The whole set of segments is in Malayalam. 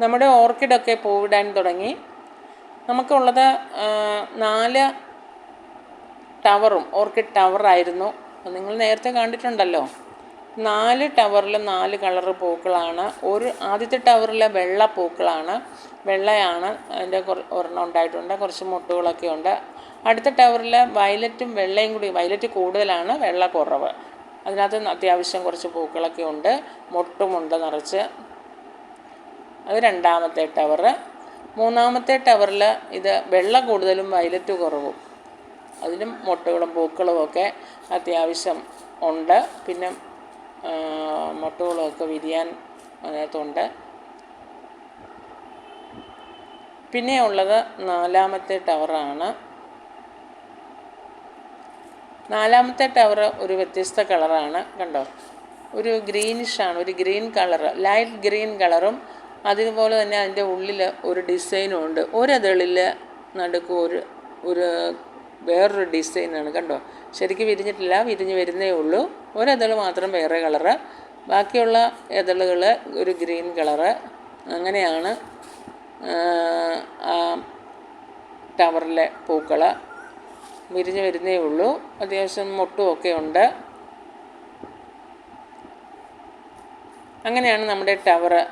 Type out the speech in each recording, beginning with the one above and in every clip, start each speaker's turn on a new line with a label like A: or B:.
A: നമ്മുടെ ഓർക്കിഡൊക്കെ പൂവിടാൻ തുടങ്ങി. നമുക്കുള്ളത് നാല് ടവറും ഓർക്കിഡ് ടവറായിരുന്നു നിങ്ങൾ നേരത്തെ കണ്ടിട്ടുണ്ടല്ലോ. നാല് ടവറിൽ നാല് കളർ പൂക്കളാണ്. ഒരു ആദ്യത്തെ ടവറിൽ വെള്ള പൂക്കളാണ്. വെള്ളയാണ് അതിന്റെ കുറ ഒരെണ്ണം ഉണ്ടായിട്ടുണ്ട്. കുറച്ച് മുട്ടുകളൊക്കെ ഉണ്ട്. അടുത്ത ടവറിൽ വയലറ്റും വെള്ളയും കൂടി വയലറ്റ് കൂടുതലാണ് വെള്ള കുറവ്. അതിനകത്ത് അത്യാവശ്യം കുറച്ച് പൂക്കളൊക്കെ ഉണ്ട്. മുട്ടുമുണ്ട് നിറച്ച്. അത് രണ്ടാമത്തെ ടവറ് മൂന്നാമത്തെ ടവറിൽ ഇത് വെള്ളം കൂടുതലും വയലറ്റ് കുറവും. അതിലും മുട്ടകളും പൂക്കളും ഒക്കെ അത്യാവശ്യം ഉണ്ട്. പിന്നെ മുട്ടകളൊക്കെ വിരിയാൻ അതിനകത്തുണ്ട്. പിന്നെയുള്ളത് നാലാമത്തെ ടവറാണ് നാലാമത്തെ ടവർ ഒരു വ്യത്യസ്ത കളറാണ്. കണ്ടോ? ഒരു ഗ്രീനിഷാണ് ഒരു ഗ്രീൻ കളർ ലൈറ്റ് ഗ്രീൻ കളറും അതുപോലെ തന്നെ അതിന്റെ ഉള്ളിൽ ഒരു ഡിസൈനും ഉണ്ട് ഒരതളിൽ നടുക്ക് ഒരു ഒരു വേറൊരു ഡിസൈനാണ് കണ്ടോ? ശരിക്കും വിരിഞ്ഞിട്ടില്ല വിരിഞ്ഞ് വരുന്നേ ഉള്ളൂ. ഒരതൾ മാത്രം വേറെ കളറ്. ബാക്കിയുള്ള ഇതളുകൾ ഒരു ഗ്രീൻ കളറ്. അങ്ങനെയാണ് ആ ടവറിലെ പൂക്കൾ വിരിഞ്ഞ് വരുന്നേ ഉള്ളൂ. അത്യാവശ്യം മുട്ടുമൊക്കെ ഉണ്ട്. അങ്ങനെയാണ് നമ്മുടെ ടവർ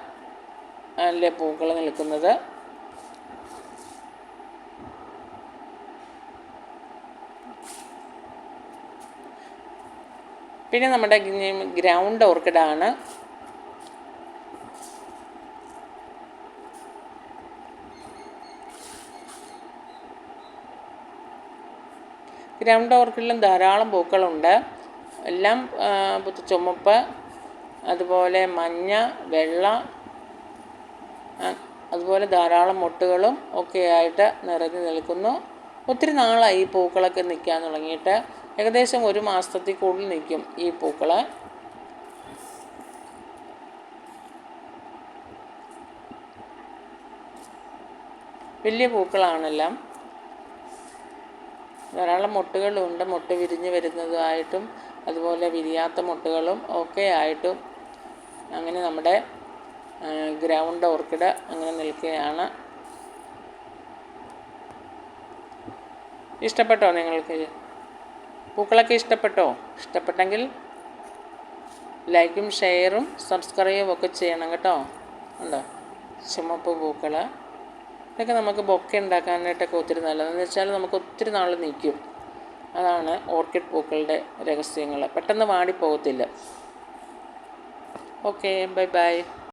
A: അതിലെ പൂക്കൾ നിൽക്കുന്നത്. പിന്നെ നമ്മുടെ ഗ്രൗണ്ട് ഓർക്കിഡാണ്. ഗ്രൗണ്ട് ഓർക്കിഡിലും ധാരാളം പൂക്കളുണ്ട്. എല്ലാം ചുമപ്പ് അതുപോലെ മഞ്ഞ വെള്ള അതുപോലെ ധാരാളം മുട്ടുകളും ഒക്കെ ആയിട്ട് നിറഞ്ഞു നിൽക്കുന്നു. ഒത്തിരി നാളായി ഈ പൂക്കളൊക്കെ നിൽക്കാൻ തുടങ്ങിയിട്ട് ഏകദേശം ഒരു മാസത്തിൽ കൂടുതൽ നിൽക്കും ഈ പൂക്കൾ വലിയ പൂക്കളാണെല്ലാം. ധാരാളം മുട്ടുകളുണ്ട് മുട്ട വിരിഞ്ഞ് വരുന്നതായിട്ടും അതുപോലെ വിരിയാത്ത മുട്ടുകളും ഒക്കെ ആയിട്ടും അങ്ങനെ നമ്മുടെ ഗ്രൗണ്ട് ഓർക്കിഡ് അങ്ങനെ നിൽക്കുകയാണ്. ഇഷ്ടപ്പെട്ടോ നിങ്ങൾക്ക്? പൂക്കളൊക്കെ ഇഷ്ടപ്പെട്ടോ? ഇഷ്ടപ്പെട്ടെങ്കിൽ ലൈക്കും ഷെയറും സബ്സ്ക്രൈബും ഒക്കെ ചെയ്യണം കേട്ടോ. ഉണ്ടോ? ചുമപ്പ് പൂക്കൾ ഇതൊക്കെ നമുക്ക് ബൊക്കെ ഉണ്ടാക്കാനായിട്ടൊക്കെ ഒത്തിരി നല്ലതെന്ന് വെച്ചാൽ നമുക്ക് ഒത്തിരി നാൾ നിൽക്കും. അതാണ് ഓർക്കിഡ് പൂക്കളുടെ രഹസ്യങ്ങൾ പെട്ടെന്ന് വാടിപ്പോകത്തില്ല ഓക്കെ ബൈ ബൈ.